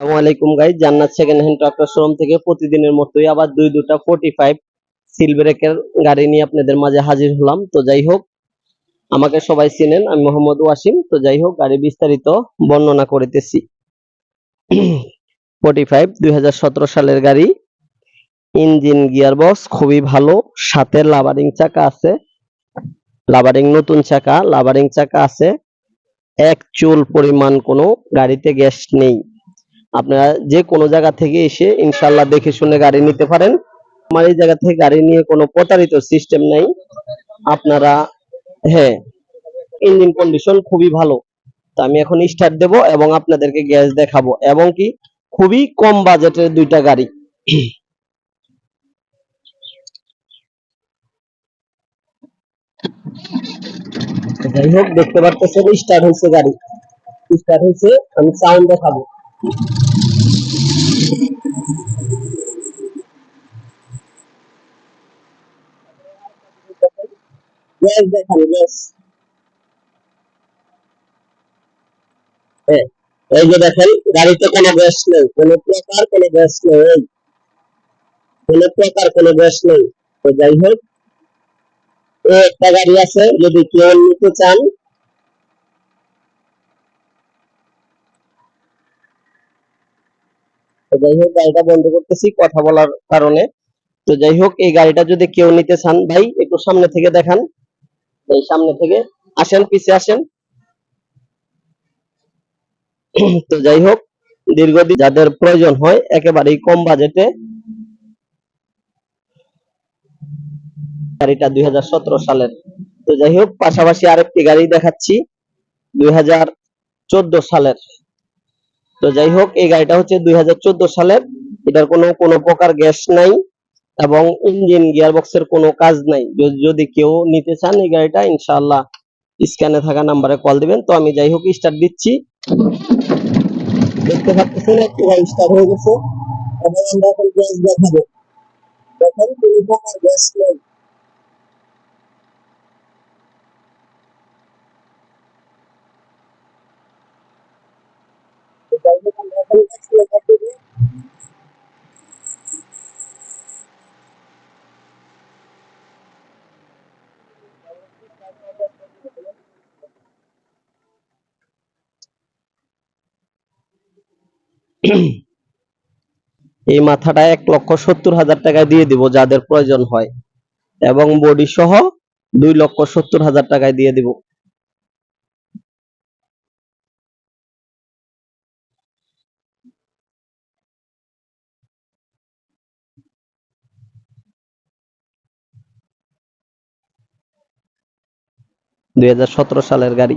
আসসালামু আলাইকুম জান্নাত সেকেন্ড হ্যান্ড ট্রাক্টর শোরুম থেকে প্রতিদিনের মতোই আবার দুই দুটা ফোর্টি ফাইভ সিল ব্রেকের গাড়ি নিয়ে আপনাদের মাঝে হাজির হলাম। তো যাই হোক, আমাকে সবাই চেনেন, আমি মোহাম্মদ ওয়াসিম। তো যাই হোক, গাড়ি বিস্তারিত বর্ণনা করিতেছি। ফোর্টি ফাইভ দুই হাজার সতেরো সালের গাড়ি। ইঞ্জিন, গিয়ারবক্স, খুবই ভালো। সাথে লাভারিং চাকা আছে। লাভারিং নতুন চাকা লাভারিং চাকা আছে। এক চুল পরিমাণ কোনো গাড়িতে গ্যাস নেই। আপনারা যে কোনো জায়গা থেকে এসে ইনশাল্লাহ দেখে শুনে গাড়ি নিতে পারেন। আমার এই জায়গা থেকে গাড়ি নিয়ে কোনো প্রতারিত সিস্টেম নাই। আপনারা হ্যাঁ ইঞ্জিন কন্ডিশন খুবই ভালো। তো আমি এখন স্টার্ট দেব এবং আপনাদেরকে গ্যাস দেখাবো। এবং কি, খুবই কম বাজেটের দুইটা গাড়ি। যাই হোক, দেখতে পারতেছেন স্টার্ট হয়েছে গাড়ি। স্টার্ট হয়েছে, আমি সাউন্ড দেখাবো। গ্যাস দেখান গ্যাস হ্যাঁ, এই যে দেখেন গাড়িতে কোনো গ্যাস নেই কোনো প্রকার কোনো গ্যাস নেই এই। কোনো প্রকার কোনো গ্যাস নেই। তো যাই হোক এই একটা গাড়ি আছে যদি কেউ নিতে চান যাই হোক, গাড়িটা বন্ধ করতেছি কথা বলার কারণে। তো যাই হোক, এই গাড়িটা যদি কেউ নিতে চান, ভাই, একটু সামনে থেকে দেখান। এই সামনে থেকে আসেন, পিছে আসেন। তো যাই হোক, দীর্ঘদিন যাদের প্রয়োজন হয়, একেবারেই কম বাজেটে গাড়িটা দুই হাজার সতেরো সালের। তো যাই হোক, পাশাপাশি আরেকটি গাড়ি দেখাচ্ছি, দুই হাজার চোদ্দ সালের। তো যাই হোক, এই গাড়িটা হচ্ছে দুই সালের এটার কোনো কোনো প্রকার গ্যাস নাই এবং ইঞ্জিন, গিয়ারবক্সের কোনো কাজ নাই। যদি- কেউ নিতে চান এই গাড়িটা, ইনশাআল্লাহ স্ক্যানে থাকা নাম্বারে কল দিবেন। তো আমি যাই হোক, স্টার্ট দিচ্ছি। দেখতে পাচ্ছেন, একটু স্টার্ট হয়ে গেছে। এবং আমরা এখন গ্যাস দেখাবো। দেখেন, কোনো প্রকার গ্যাস নেই তো যাই হোক আমরা এখন accelerator দেবো। এই মাথাটা এক লক্ষ সত্তর হাজার টাকায় দিয়ে দিব, যাদের প্রয়োজন হয়। এবং বডি সহ দুই লক্ষ সত্তর হাজার টাকায় দিয়ে দিব। দুই হাজার সতেরো সালের গাড়ি।